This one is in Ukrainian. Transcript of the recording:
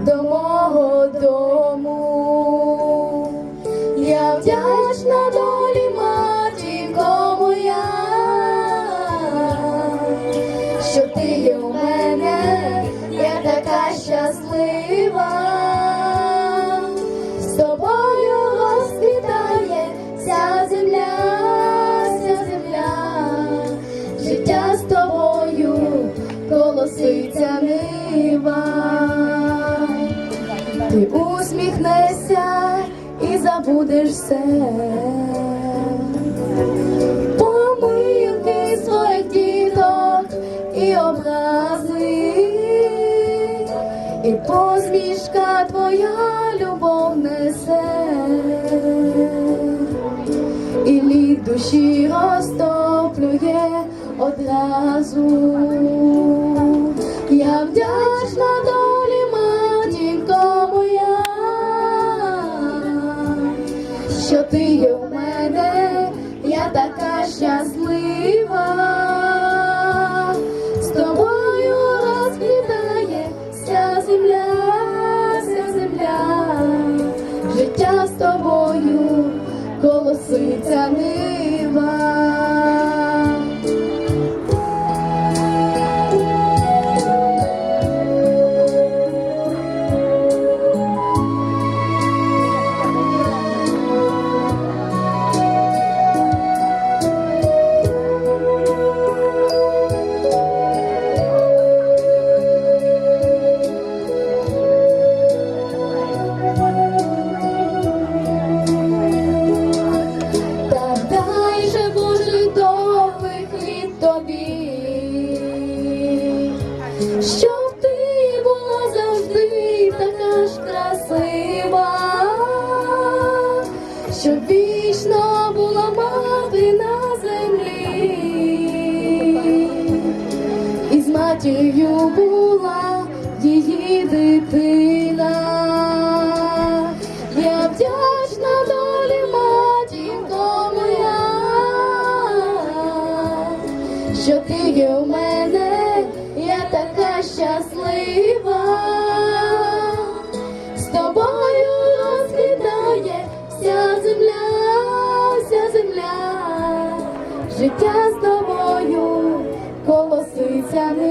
до мого дому. Я вдячна долі матінко моя, що ти є у мене, я така щаслива. З тобою розквітає вся земля, вся земля, життя з тобою колоситься нива. Ти усміхнешся і забудеш все. Помилки своїх діток і образи, і посмішка твоя любов несе, і лід душі розтоплює одразу. Ти є в мене, я така щаслива, з тобою розквітає вся земля, вся земля, життя з тобою колоситься нива. Щоб ти була завжди така красива, щоб вічно була мати на землі, і з матір'ю була її дитина. Я вдячна долі, матінко моя, що ти є у мене, щаслива, з тобою розквітає вся земля, вся земля, життя з тобою колоситься.